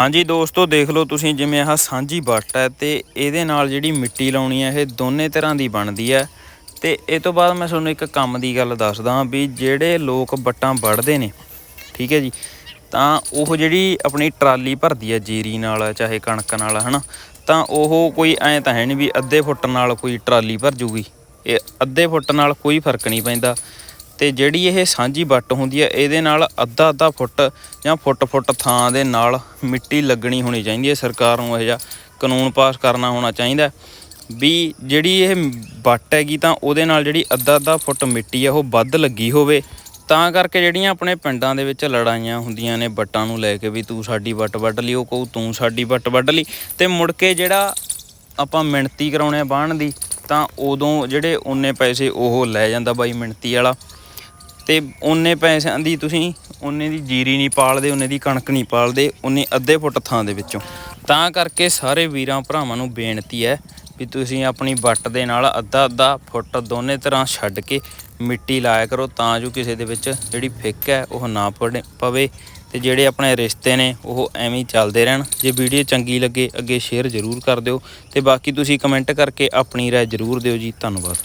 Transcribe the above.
ਹਾਂਜੀ ਦੋਸਤੋ, ਦੇਖ ਲਓ ਤੁਸੀਂ ਜਿਵੇਂ ਆਹ ਸਾਂਝੀ ਵੱਟ ਹੈ ਤੇ ਇਹਦੇ ਨਾਲ ਜਿਹੜੀ ਮਿੱਟੀ ਲਾਉਣੀ ਹੈ, ਇਹ ਦੋਨੇ ਤਰ੍ਹਾਂ ਦੀ ਬਣਦੀ ਹੈ। ਤੇ ਇਹ ਤੋਂ ਬਾਅਦ ਮੈਂ ਤੁਹਾਨੂੰ ਇੱਕ ਕੰਮ ਦੀ ਗੱਲ ਦੱਸਦਾ ਵੀ ਜਿਹੜੇ ਲੋਕ ਵੱਟਾਂ ਵੜਦੇ ਨੇ, ਠੀਕ ਹੈ ਜੀ, ਤਾਂ ਉਹ ਜਿਹੜੀ ਆਪਣੀ ਟਰਾਲੀ ਭਰਦੀ ਹੈ ਜੀਰੀ ਨਾਲ, ਚਾਹੇ ਕਣਕ ਨਾਲ, ਹਨਾ, ਤਾਂ ਉਹ ਕੋਈ ਐਂ ਤਾਂ ਹੈ ਨਹੀਂ ਵੀ ਅੱਧੇ ਫੁੱਟ ਨਾਲ ਕੋਈ ਟਰਾਲੀ ਭਰ ਜੂਗੀ। ਇਹ ਅੱਧੇ ਫੁੱਟ ਨਾਲ ਕੋਈ ਫ਼ਰਕ ਨਹੀਂ ਪੈਂਦਾ। ਤੇ ਜਿਹੜੀ ਇਹ ਸਾਂਝੀ ਵੱਟ ਹੁੰਦੀ ਹੈ ਇਹਦੇ ਨਾਲ ਅੱਧਾ ਅੱਧਾ ਫੁੱਟ ਜਾਂ ਫੁੱਟ ਫੁੱਟ ਥਾਂ ਦੇ ਨਾਲ ਮਿੱਟੀ ਲੱਗਣੀ ਹੋਣੀ ਚਾਹੀਦੀ ਹੈ। ਸਰਕਾਰ ਨੂੰ ਇਹ ਜਿਹਾ ਕਾਨੂੰਨ ਪਾਸ ਕਰਨਾ ਹੋਣਾ ਚਾਹੀਦਾ ਵੀ ਜਿਹੜੀ ਇਹ ਵੱਟ ਹੈਗੀ ਤਾਂ ਉਹਦੇ ਨਾਲ ਜਿਹੜੀ ਅੱਧਾ ਅੱਧਾ ਫੁੱਟ ਮਿੱਟੀ ਹੈ ਉਹ ਵੱਧ ਲੱਗੀ ਹੋਵੇ। ਤਾਂ ਕਰਕੇ ਜਿਹੜੀਆਂ ਆਪਣੇ ਪਿੰਡਾਂ ਦੇ ਵਿੱਚ ਲੜਾਈਆਂ ਹੁੰਦੀਆਂ ਨੇ ਵੱਟਾਂ ਨੂੰ ਲੈ ਕੇ ਵੀ ਤੂੰ ਸਾਡੀ ਵੱਟ ਵੱਢ ਲਈ ਉਹ ਕਹੂ ਤੂੰ ਸਾਡੀ ਵੱਟ ਵੱਢ ਲਈ ਤੇ ਮੁੜ ਕੇ ਜਿਹੜਾ ਆਪਾਂ ਮਿਣਤੀ ਕਰਾਉਣੇ ਆ ਬਾਣ ਦੀ, ਤਾਂ ਉਦੋਂ ਜਿਹੜੇ ਉਹਨੇ ਪੈਸੇ ਉਹ ਲੈ ਜਾਂਦਾ ਬਾਈ ਮਿਣਤੀ ਵਾਲਾ। ਤੇ ਉਹਨੇ ਪੈਸਿਆਂ ਦੀ ਤੁਸੀਂ ਉਹਨੇ ਦੀ ਜੀਰੀ ਨਹੀਂ ਪਾਲਦੇ ਉਹਨੇ ਦੀ ਕਣਕ ਨਹੀਂ ਪਾਲਦੇ ਉਹਨੇ ਅੱਧੇ ਫੁੱਟ ਥਾਂ ਦੇ ਵਿੱਚੋਂ। ਤਾਂ ਕਰਕੇ ਸਾਰੇ ਵੀਰਾਂ ਭਰਾਵਾਂ ਨੂੰ ਬੇਨਤੀ ਹੈ ਵੀ ਤੁਸੀਂ ਆਪਣੀ ਵੱਟ ਦੇ ਨਾਲ ਅੱਧਾ ਅੱਧਾ ਫੁੱਟ ਦੋਨੇ ਤਰ੍ਹਾਂ ਛੱਡ ਕੇ ਮਿੱਟੀ ਲਾਇਆ ਕਰੋ, ਤਾਂ ਜੋ ਕਿਸੇ ਦੇ ਵਿੱਚ ਜਿਹੜੀ ਫਿੱਕ ਹੈ ਉਹ ਨਾ ਪੜੇ ਪਵੇ ਤੇ ਜਿਹੜੇ ਆਪਣੇ ਰਿਸ਼ਤੇ ਨੇ ਉਹ ਐਵੇਂ ਹੀ ਚੱਲਦੇ ਰਹਿਣ। ਜੇ ਵੀਡੀਓ ਚੰਗੀ ਲੱਗੇ, ਅੱਗੇ ਸ਼ੇਅਰ ਜ਼ਰੂਰ ਕਰ ਦਿਓ ਤੇ ਬਾਕੀ ਤੁਸੀਂ ਕਮੈਂਟ ਕਰਕੇ ਆਪਣੀ ਰਾਏ ਜ਼ਰੂਰ ਦਿਓ ਜੀ। ਧੰਨਵਾਦ।